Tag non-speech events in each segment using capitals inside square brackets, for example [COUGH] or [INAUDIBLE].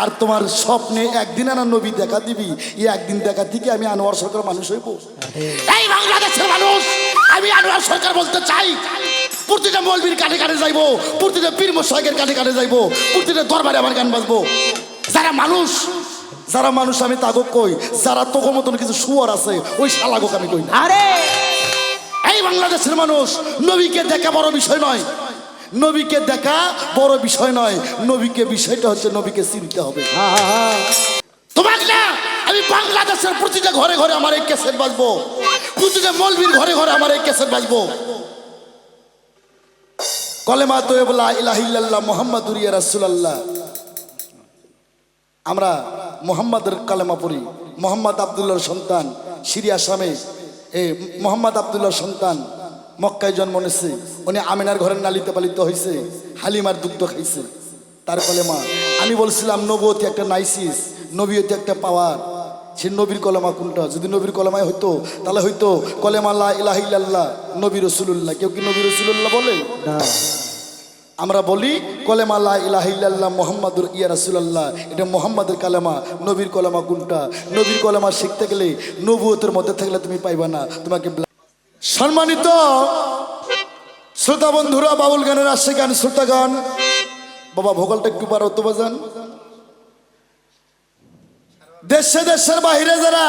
আর তোমার স্বপ্নে একদিন আনা নবী দেখা দিবি এই একদিন দেখা থেকে আমি আনোয়ার সরকার মানুষ হইব। এই বাংলাদেশের মানুষ আমি আনোয়ার সরকার বলতে চাই। প্রতিটা মলবির কাঠে কাঠে যাইবো প্রতিটা পীর মোশাকের কাঠে কাঠে যাইবো প্রতিটা দরবারে আমার গান বাজবো। যারা মানুষ যারা মানুষ আমি তাগো কই যারা তোকে মতন কিছু শুয়ার আছে ওই শালাগোক আমি কই আরে। এই বাংলাদেশের মানুষ নবীকে দেখা বড় বিষয় নয় নবীকে দেখা বড় বিষয় নয়। নবীকে বিষয়টা হচ্ছে নবীকে চিনতে হবে। তোমাকে না, আমি বাংলাদেশের প্রতিটা ঘরে ঘরে আমার এই ক্যাসেট বাজবো। প্রতিটা মলবির ঘরে ঘরে আমার এই ক্যাসেট বাজবো। কলেমা তোয়েবলা ইলাহিল্লাহ মোহাম্মদুর ইয়া রাসূলুল্লাহ। আমরা মোহাম্মদের কালেমা পড়ি। মোহাম্মদ আবদুল্লাহর সন্তান, সিরিয়া আসামে এ মোহাম্মদ আবদুল্লাহর সন্তান। মক্কায় জন্ম নিয়েছে উনি আমিনার ঘরের নালিতে পালিত হয়েছে হালিমার দুগ্ধ খাইছে। তার কলেমা আমি বলছিলাম নবতী একটা নাইসিস নবীয়তি একটা পাওয়ার। সে নবীর কলেমা কোনটা? যদি নবীর কলেমায় হইতো তাহলে হয়তো কলেমা লা ইলাহিল্লাহ নবী রসুল্লাহ কেউ কি নবী রসুল্লাহ বলে? না। আমরা বলি কলেমা লা ইলাহিল্লাহ মোহাম্মদুর ইয়া রাসূলুল্লাহ। এটা মোহাম্মদের কালেমা নবীর কলেমা কোনটা? নবীর কলেমা শিখতে গেলে নবুয়তের মধ্যে থাকলে তুমি পাইবা না। তোমাকে সম্মানিত শ্রোতা বন্ধুরা বাউল গানের আসছে গান শ্রোতা গান। বাবা ভোগলটা একটু পারো তো বাজান। দেশে দেশের বাহিরে যারা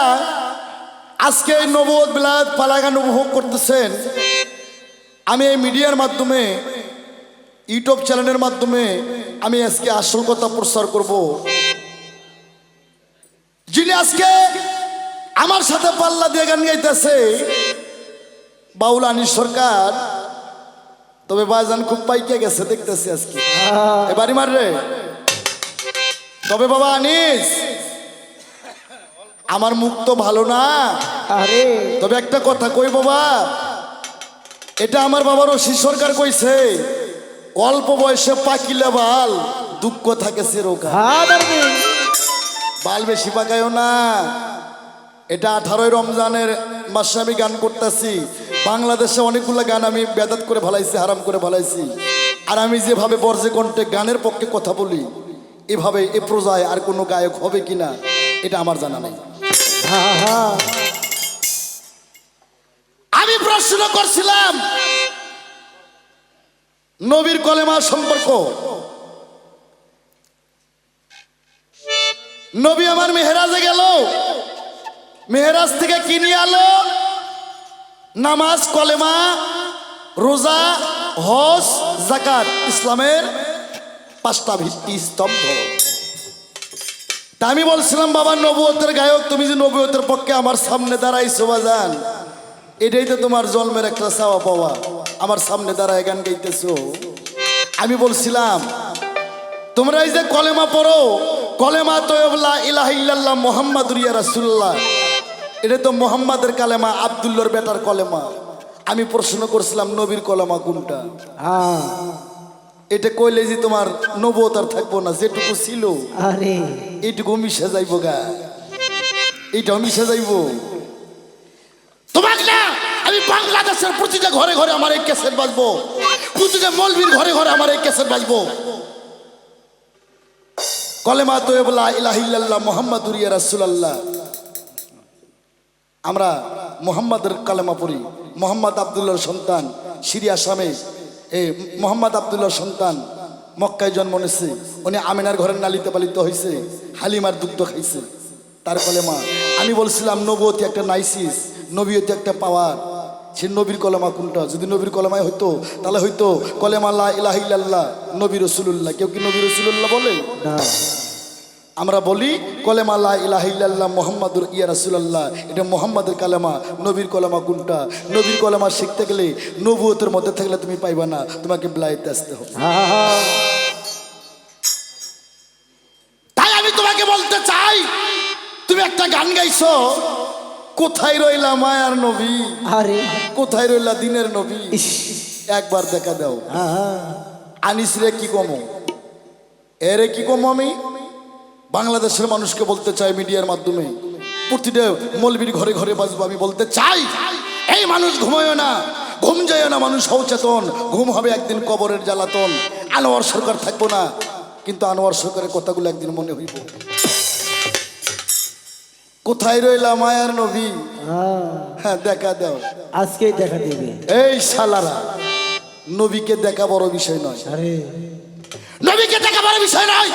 আজকে এই নবদ বিলাত পালাগান উপভোগ করতেছেন, আমি এই মিডিয়ার মাধ্যমে, ইউটিউব চ্যানেলের মাধ্যমে আমি আজকে আসল কথা প্রচার করব। যিনি আজকে আমার সাথে পাল্লা দিয়ে গান গাইতেছে বাউল আনিস সরকার তবে বাজান খুব পাইকে গেছে দেখতেছি আজকে। এবারই মার রে। তবে বাবা আনিস আমার মুখ তো ভালো না। আরে। তবে একটা কথা কই বাবা এটা আমার বাবার ওসি সরকার কইছে অল্প বয়সে পাকিলে বাল দুঃখ থাকে চিরকাল। হাদার বাল বেশি পাকায়ও না। এটা আঠারোই রমজানের মাসে আমি গান করতেছি। বাংলাদেশে অনেকগুলো গান আমি বেদাত করে ভালাইছি, হারাম করে ভালাইছি। আর আমি যেভাবে বর্জে কণ্ঠে গানের পক্ষে কথা বলি, এভাবে এ প্রজায় আর কোনো গায়ক হবে কিনা, এটা আমার জানা নেই। আমি প্রশ্ন করছিলাম, নবীর কলেমা সম্পর্ক। নবী আমার মেহরাজে গেল, মেহরাজ থেকে কিনে আলো? নামাজ, কলেমা, রোজা, হজ জাকাত ইসলামের পাঁচটা ভিত্তি স্তম্ভ। তা আমি বলছিলাম, বাবা, নবুয়তের গায়ক, তুমি যে নবুয়তের পক্ষে আমার সামনে দাঁড়াইছো বাজান, এটাই তো তোমার জন্মের একটা চাওয়া পাওয়া। আমার সামনে দাঁড়ায় গান গাইতেছো। আমি বলছিলাম, তোমরা এই যে কলেমা পড়ো, কলেমা তয়বলা ইলাহ ইল্লাল্লাহ মোহাম্মদুর ইয়া রাসূলুল্লাহ এটা তো মোহাম্মদের কালেমা আব্দুল্লাহর বেটার কলেমা। আমি প্রশ্ন করছিলাম নবীর কলেমা কোনটা? হ্যাঁ। এটা কইলে যে তোমার নবত আর থাকব না যেটুকু ছিল। আরে। এইটুকু মিশে যাইব গা। এইটাও মিশে যাইব। তোমাকে না আমি বাংলাদেশের প্রতিটা ঘরে ঘরে আমার এই ক্যাসেট বাজবো। প্রতিটা মলবির ঘরে ঘরে আমার এই ক্যাসেট বাজবো। কলেমা তোয়েবলা ইলাহিল্লাহ মোহাম্মদুর ইয়া রাসূলুল্লাহ। আমরা মোহাম্মদের কালেমা পড়ি। মোহাম্মদ আবদুল্লাহর সন্তান সিরিয়া আসামে এ মোহাম্মদ আবদুল্লাহর সন্তান মক্কায় জন্ম নিয়েছে উনি আমিনার ঘরের নালিতে পালিত হয়েছে হালিমার দুগ্ধ খাইছে। তার কলেমা আমি বলছিলাম নবতী একটা নাইসিস নবীয়তি একটা পাওয়ার। সে নবীর কলেমা কোনটা? যদি নবীর কলেমায় হইতো তাহলে হয়তো কলেমা লা ইলাহিল্লাহ নবী রসুল্লাহ কেউ কি নবী রসুল্লাহ বলে? আমরা বলি কলেমা লা ইলাহিল্লাহ মোহাম্মদুর ইয়া রাসূলুল্লাহ। এটা মোহাম্মদের কালেমা নবীর কলেমা কোনটা? নবীর কলেমা শিখতে গেলে নবুয়তের মধ্যে থাকলে তুমি পাইবা না তোমাকে ব্লাইতে আসতে হবে। হা হা তাই আমি তোমাকে বলতে চাই তুমি একটা গান গাইছো কোথায় রইলা মায়ার নবী? আরে। কোথায় রইলা দিনের নবী? একবার দেখা দাও। আনিস রে কি কমো? এরে কি কমো আমি? বাংলাদেশের মানুষকে বলতে চাই মিডিয়ার মাধ্যমে প্রতিটা মলবির ঘরে ঘরে বাজবো আমি বলতে চাই এই মানুষ ঘুমায় না ঘুম যায় না মানুষ সচেতন ঘুম হবে একদিন কবরের জ্বালাতন আলোয়ার সরকার থাকব না কিন্তু আনোয়ার সরকারের কথাগুলো একদিন মনে হইব। কোথায় রইলা মায়ার নবী? হ্যাঁ। হ্যাঁ দেখা দাও। আজকেই দেখা দেবে। এই শালারা নবীকে দেখা বড় বিষয় নয়। নবীকে দেখা বড় বিষয় নয়।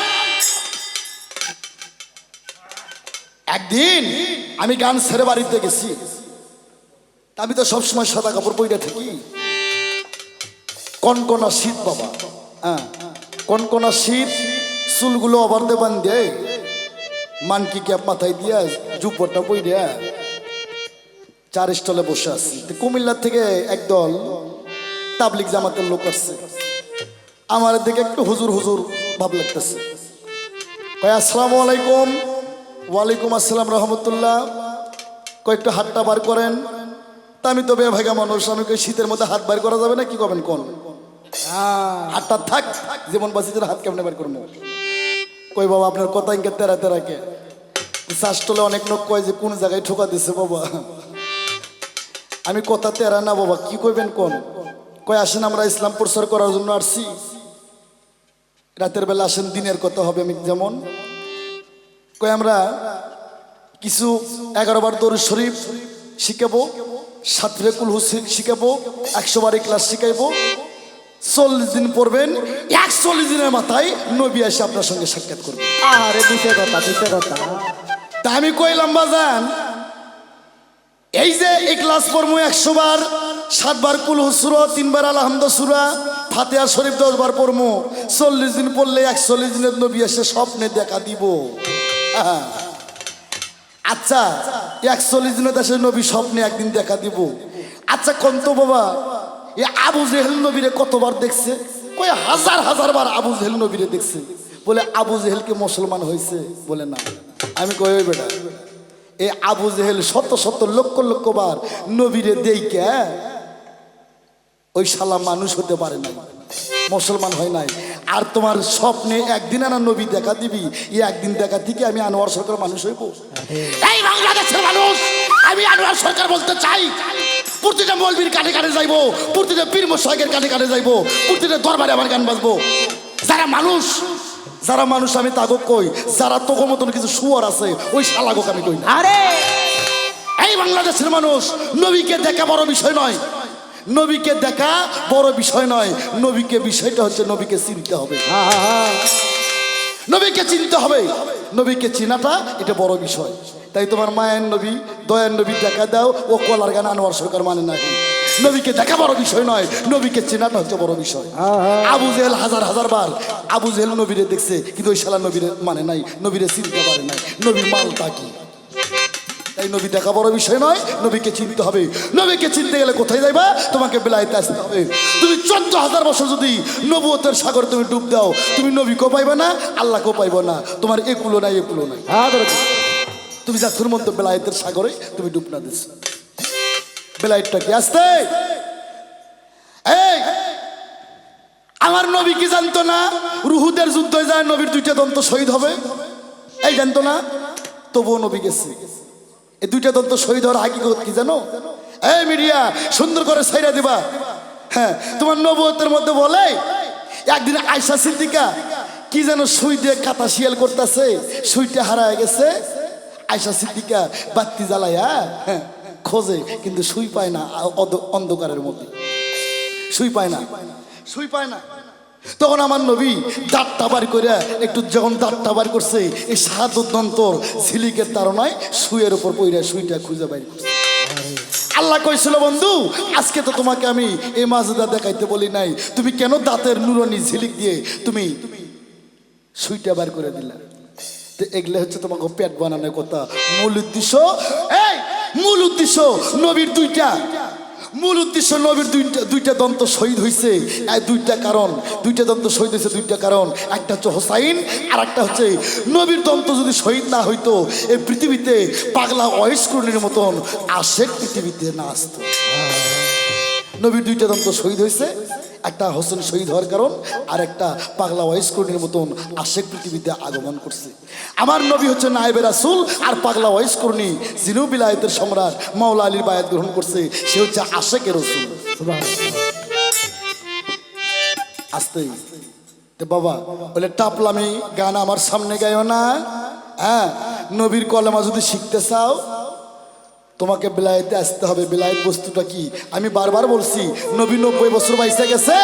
একদিন আমি গান ছেড়ে বাড়িতে গেছি। আমি তো সবসময় সাদা কাপড় পরে থাকি। কনকনা শীত বাবা হ্যাঁ কনকনা শীত, চুলগুলো অবার্ধে বান্ধে মানকি ক্যাপ মাথায় দিয়া জুব্বরটা বই দেয়া চার স্টলে বসে আছি। কুমিল্লার থেকে একদল তাবলিক জামাতের লোক আসছে। আমার দিকে একটু হুজুর হুজুর ভাব লাগতেছে। কয়, আসসালামু আলাইকুম। ওয়ালাইকুম আসসালাম রহমতুল্লাহ। কয়েকটা হাতটা বার করেন। তা আমি তো বেভাগা মানুষ আমি কই শীতের মধ্যে হাত বার করা যাবে না কি করবেন কোন? হাতটা থাক যেমন বাসি হাত কেমনে বার করব? কই বাবা আপনার কথা ইনকে তেরা তেরাকে শাসটলে অনেক লোক কয় যে কোন জায়গায় ঠোকা দিছে বাবা? আমি কথা তেরা না বাবা কি কইবেন কোন? কয় আসেন আমরা ইসলাম প্রচার করার জন্য আসছি। রাতের বেলা আসেন দিনের কথা হবে আমি যেমন। কয় আমরা কিছু এগারো বার শরীফ শিখাবো সাত রেকুল হুসিন শিখাবো একশো বার ক্লাস শিখাইবো। চল্লিশ দিন পড়বেন একচল্লিশ দিনের মাথায় নবী এসে আপনার সঙ্গে সাক্ষাৎ করবে। আরে দিতে কথা দিতে কথা। তা আমি কইলাম বাজান এই যে এই ক্লাস পড়ব একশো বার সাতবার কুল হুসুরা তিনবার আলহামদ সুরা ফাতেহা শরীফ দশ বার পড়ব। চল্লিশ দিন পড়লে একচল্লিশ দিনের নবী এসে স্বপ্নে দেখা দিব। [LAUGHS] আচ্ছা একচল্লিশ দিনের দেশে নবী স্বপ্নে একদিন দেখা দিব। আচ্ছা কন্ত বাবা? এ আবু জেহেল নবীরে কতবার দেখছে? কই হাজার হাজার বার আবু জেহেল নবীরে দেখছে। বলে, আবু জেহেলকে মুসলমান হয়েছে বলে, না। আমি কই, ওই বেটা এই আবু জেহেল শত শত, লক্ষ লক্ষ বার নবীরে দেইকে ওই শালা মানুষ হতে পারে না মুসলমান হয় নাই। আর তোমার স্বপ্নে একদিন আনা নবী দেখা দিবি এই একদিন দেখা থেকে আমি আনোয়ার সরকার মানুষ হইব। এই বাংলাদেশের মানুষ আমি আনোয়ার সরকার বলতে চাই প্রতিটা মলবির কানে কানে যাইবো প্রতিটা পীর মোশাকের কানে কানে যাইবো প্রতিটা দরবারে আমার গান বাজবো। যারা মানুষ যারা মানুষ আমি তাগো কই যারা তোকে মতন কিছু শুয়ার আছে ওই শালাগোক আমি কই না। আরে! এই বাংলাদেশের মানুষ নবীকে দেখা বড় বিষয় নয় নবীকে দেখা বড় বিষয় নয়। নবীকে বিষয়টা হচ্ছে নবীকে চিনতে হবে। নবীকে চিনতে হবে। নবীকে চিনাটা এটা বড় বিষয়। তাই তোমার মায়ের নবী, দয়ার নবী দেখা দাও, ও কলার গান আনোয়ার সরকার মানে নাই নবীকে দেখা বড় বিষয় নয়, নবীকে চেনাটা হচ্ছে বড় বিষয়। আবু জেহেল হাজার হাজার বার আবু জেহেল নবীরে দেখছে, কিন্তু ওই শালা নবীরে মানে নাই, নবীরে চিনতে পারে নাই। নবীর মালটা কি? তাই নবী দেখা বড় বিষয় নয়, নবীকে চিনতে হবে। নবীকে চিনতে গেলে কোথায় যাইবা? তোমাকে বেলাইতে আসতে হবে। তুমি চোদ্দ হাজার বছর যদি নবুয়তের সাগর তুমি ডুব দাও, তুমি নবীকেও পাইবে না, আল্লাহকেও পাইবে না। তোমার একুলো নাই একুলো নাই। আদর তুমি যা মধ্য বেলায়েতের সাগরে, তুমি ডুব না দিচ্ছ বেলায়েতটা কি আসতে? এই, আমার নবী কি জানতো না? রুহুদের যুদ্ধে যায়, নবীর দুইটা দন্ত শহীদ হবে। এই জানতো না? তবুও নবী গেছে। এই দুইটা দন্ত শহীদ হওয়ার হাকিকত কি জানো? এই মিডিয়া, সুন্দর করে সাইরা দিবা। হ্যাঁ তোমার নবুয়তের মধ্যে বলে, একদিন আয়সা সিদ্দিকা কি যেন সুই দিয়ে কাটা শিয়াল করতেছে, সুইটা হারায় গেছে। আয়সা সিদ্দিকা বাত্তি জ্বালায়া হ্যাঁ খোঁজে, কিন্তু সুই পায় না অন্ধকারের মধ্যে। সুই পায় না। সুই পায় না। তখন আমার নবী দাঁতটা বার করে একটু যখন দাঁতটা বার করছে, এই সাহায্যন্তর ঝিলিকের তারনায় সুইয়ের উপর পইরা সুইটা খুঁজে বাইর আল্লাহ কইছিল, বন্ধু, আজকে তো তোমাকে আমি এই মাজদা দেখাইতে বলি নাই। তুমি কেন দাঁতের নুরনি ঝিলিক দিয়ে তুমি সুইটা বার করে দিলা? তো এগুলো হচ্ছে তোমাকে পেট বানানোর কথা। মূল উদ্দেশ্য, এই মূল উদ্দেশ্য নবীর দুইটা। মূল উদ্দেশ্য নবীর দুইটা দুইটা দন্ত শহীদ হয়েছে দুইটা কারণ। দুইটা দন্ত শহীদ হয়েছে দুইটা কারণ। একটা হচ্ছে হোসাইন আর একটা হচ্ছে নবীর দন্ত যদি শহীদ না হইতো এই পৃথিবীতে পাগলা অয়স্করণের মতন আশেক পৃথিবীতে না আসতো। নবীর দুইটা দন্ত শহীদ হয়েছে একটা হোসেন শহীদ হওয়ার কারণ আর একটা পাগলা ওয়াইসকর্ণীর মতন আশেক পৃথিবীতে আগমন করছে। আমার নবী হচ্ছে নায়েবের রাসুল আর পাগলা ওয়াইসকর্ণী জিনু বিলায়তের সম্রাট মাওলা আলীর বায়াত গ্রহণ করছে, সে হচ্ছে আশেকের রসুল। আসতে। তো বাবা, বলে টাপলামি গান আমার সামনে গাইও না। হ্যাঁ নবীর কলেমা যদি শিখতে চাও তোমাকে বিলাইতে আসতে হবে। বিলাইত বস্তুটা কি? আমি বারবার বলছি, নবী নব্বই বছর বাইসে গেছে।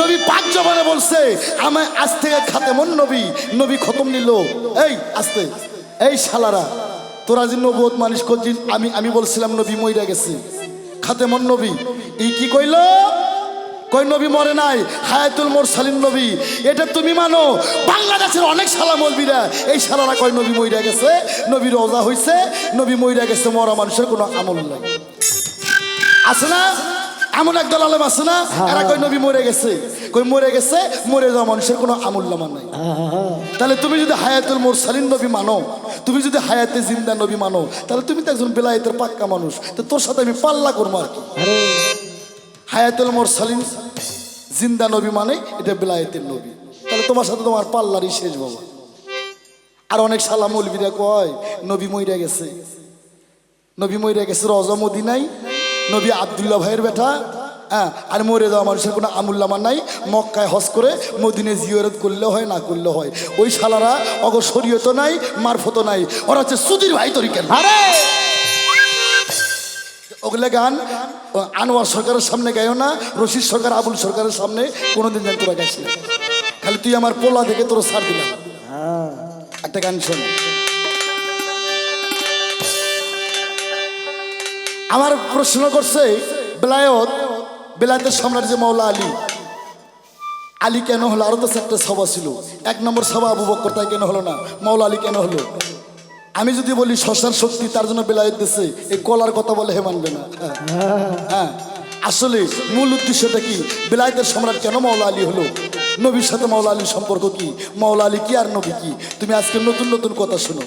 নবী পাঁচ জবানে বলছে, আমায় আজ থেকে খাতেমন নবী নবী খতম নিল। এই, আসতে। এই শালারা, তোরা যে নবত মানুষ করছিস, আমি আমি বলছিলাম নবী মইরা গেছে। খাতেমন নবী, এই কি কইল? কই নবী মরে নাই? হায়াতুল মোর সালিম নবী। এটা তুমি মানো? বাংলাদেশের অনেক শালা মলবিরা এই শালারা কয় নবী মইরা গেছে? নবী রোজা হইছে নবী মইরা গেছে মরা মানুষের কোনো আমল নাই। আছে না? এমন একদল আলেম আছে না? এরা কই নবী মরে গেছে? কই মরে গেছে মরে যাওয়া মানুষের কোনো আমল নামা নাই। তাহলে তুমি যদি হায়াতুল মোর সালিম নবী মানো তুমি যদি হায়াতে জিন্দা নবী মানো তাহলে তুমি তো একজন বেলায়েতের পাক্কা মানুষ। তো তোর সাথে আমি পাল্লা করব আর কি। হায়াতুল মোরসালিন, জিন্দা নবী মানে এটা বিলায়েতের নবী। তাহলে তোমার সাথে তোমার পাল্লারই শেষ বাবা। আর অনেক সালাম মৌলবীরা কয়, নবী মইরা গেছে। নবী মইরা গেছে রজা মদিনাই নবী আবদুল্লাহ ভাইয়ের বেটা হ্যাঁ আর মরে যাওয়া মানুষের কোনো আমুল্লামা নাই। মক্কায় হজ করে মদিনে জিয়রত করলে হয়, না করলে হয়। ওই শালারা অগ শরীয়ত নাই, মারফত নাই। ওরা হচ্ছে সুধীর ভাই তরিকেন আরে! ওগুলো গান আনোয়ার সরকারের সামনে গাইও না রশিদ সরকার আবুল সরকারের সামনে কোনোদিন যেন তোরা গাইছি না। খালি তুই আমার পোলা দেখে তোর সার দিলাম। হ্যাঁ। একটা গান শোন। আমার প্রশ্ন করছে বেলায়ত বেলায়তের সম্রাট যে মৌলা আলী। আলী কেন হলো? আরও তো চারটে সভা ছিল। এক নম্বর সভা আবু বক্কর তাই কেন হলো না? মৌলা আলী কেন হলো? আমি যদি বলি শশার শক্তি তার জন্য বেলায়ত দিছে, এই কলার কথা বলে হে মানবে না। হ্যাঁ। হ্যাঁ। আসলে মূল উদ্দেশ্যটা কি? বেলায়তের সম্রাট কেন মাওলা আলী হলো? নবীর সাথে মাওলা আলীর সম্পর্ক কি? মাওলা আলী কি আর নবী কি? তুমি আজকে নতুন নতুন কথা শোনো।